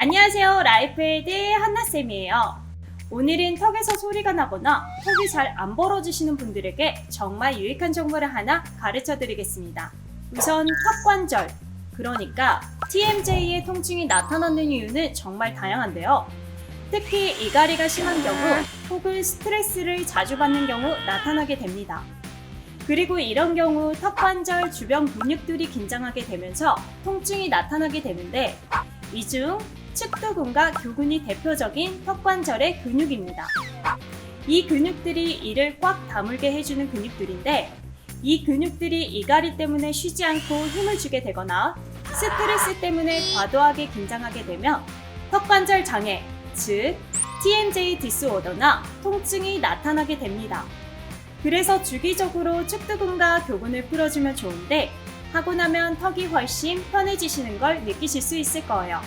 안녕하세요. 라이프헤드 한나쌤이에요. 오늘은 턱에서 소리가 나거나 턱이 잘 안 벌어지시는 분들에게 정말 유익한 정보를 하나 가르쳐 드리겠습니다. 우선 턱 관절, 그러니까 TMJ의 통증이 나타나는 이유는 정말 다양한데요. 특히 이갈이가 심한 경우 혹은 스트레스를 자주 받는 경우 나타나게 됩니다. 그리고 이런 경우 턱 관절 주변 근육들이 긴장하게 되면서 통증이 나타나게 되는데 이중 측두근과 교근이 대표적인 턱 관절의 근육입니다. 이 근육들이 이를 꽉 다물게 해주는 근육들인데 이 근육들이 이갈이 때문에 쉬지 않고 힘을 주게 되거나 스트레스 때문에 과도하게 긴장하게 되면 턱 관절 장애, 즉 TMJ 디스오더나 통증이 나타나게 됩니다. 그래서 주기적으로 측두근과 교근을 풀어주면 좋은데 하고 나면 턱이 훨씬 편해지시는 걸 느끼실 수 있을 거예요.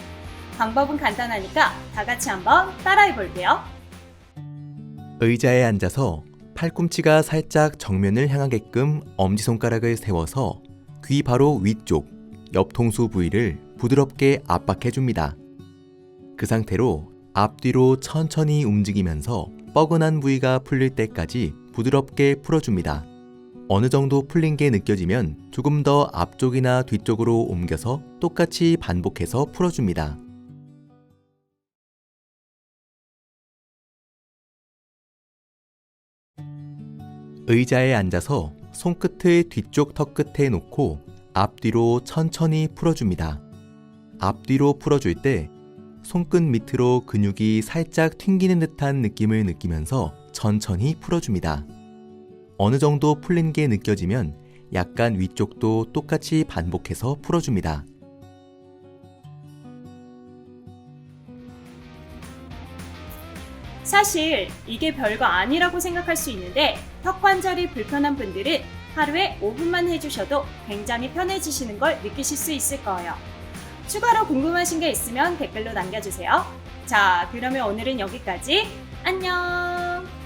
방법은 간단하니까 다 같이 한번 따라해 볼게요. 의자에 앉아서 팔꿈치가 살짝 정면을 향하게끔 엄지손가락을 세워서 귀 바로 위쪽 옆통수 부위를 부드럽게 압박해 줍니다. 그 상태로 앞뒤로 천천히 움직이면서 뻐근한 부위가 풀릴 때까지 부드럽게 풀어줍니다. 어느 정도 풀린 게 느껴지면 조금 더 앞쪽이나 뒤쪽으로 옮겨서 똑같이 반복해서 풀어줍니다. 의자에 앉아서 손끝을 뒤쪽 턱 끝에 놓고 앞뒤로 천천히 풀어줍니다. 앞뒤로 풀어줄 때 손끝 밑으로 근육이 살짝 튕기는 듯한 느낌을 느끼면서 천천히 풀어줍니다. 어느 정도 풀린 게 느껴지면 약간 위쪽도 똑같이 반복해서 풀어줍니다. 사실 이게 별거 아니라고 생각할 수 있는데 턱 관절이 불편한 분들은 하루에 5분만 해주셔도 굉장히 편해지시는 걸 느끼실 수 있을 거예요. 추가로 궁금하신 게 있으면 댓글로 남겨주세요. 자, 그러면 오늘은 여기까지. 안녕!